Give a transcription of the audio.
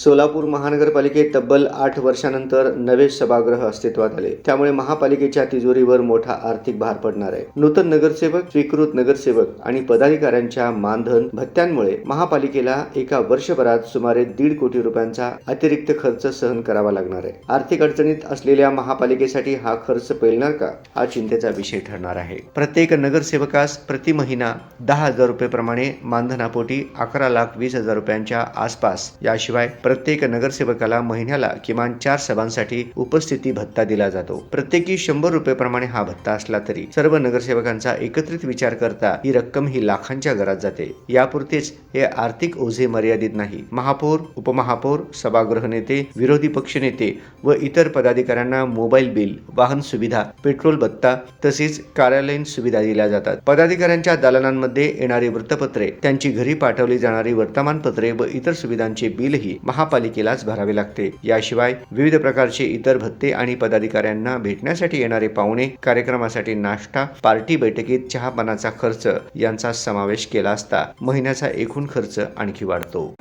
सोलापूर महानगरपालिकेत तब्बल आठ वर्षानंतर नवे सभागृह अस्तित्वात आले. त्यामुळे महापालिकेच्या तिजोरीवर मोठा आर्थिक भार पडणार आहे. नूतन नगरसेवक स्वीकृत नगरसेवक आणि पदाधिकाऱ्यांच्या मानधन भत्त्यांमुळे महापालिकेला एका वर्षभरात सुमारे दीड कोटी रुपयांचा अतिरिक्त खर्च सहन करावा लागणार आहे. आर्थिक अडचणीत असलेल्या महापालिकेसाठी हा खर्च पेलणार का? हा चिंतेचा विषय ठरणार आहे. प्रत्येक नगरसेवकास प्रति महिना दहा हजार रुपये प्रमाणे मानधनापोटी अकरा लाख वीस हजार रुपयांच्या आसपास याशिवाय प्रत्येक नगरसेवकाला महिन्याला किमान चार सभांसाठी उपस्थिती भत्ता दिला जातो. प्रत्येकी शंभर रुपये प्रमाणे हा भत्ता असला तरी सर्व नगरसेवकांचा एकत्रित विचार करता ही रक्कम ही लाखांच्या घरात जाते. यापुरतेच हे आर्थिक ओझे मर्यादित नाही. महापौर उपमहापौर सभागृह नेते विरोधी पक्षनेते व इतर पदाधिकाऱ्यांना मोबाईल बिल वाहन सुविधा पेट्रोल भत्ता तसेच कार्यालयीन सुविधा दिल्या जातात. पदाधिकाऱ्यांच्या दालनांमध्ये येणारी वृत्तपत्रे त्यांची घरी पाठवली जाणारी वर्तमानपत्रे व इतर सुविधांचे बिलही महापालिकेलाच भरावे लागते. याशिवाय विविध प्रकारचे इतर भत्ते आणि पदाधिकाऱ्यांना भेटण्यासाठी येणारे पाहुणे कार्यक्रमासाठी नाश्ता पार्टी बैठकीत चहापानाचा खर्च यांचा समावेश केला असता महिन्याचा एकूण खर्च आणखी वाढतो.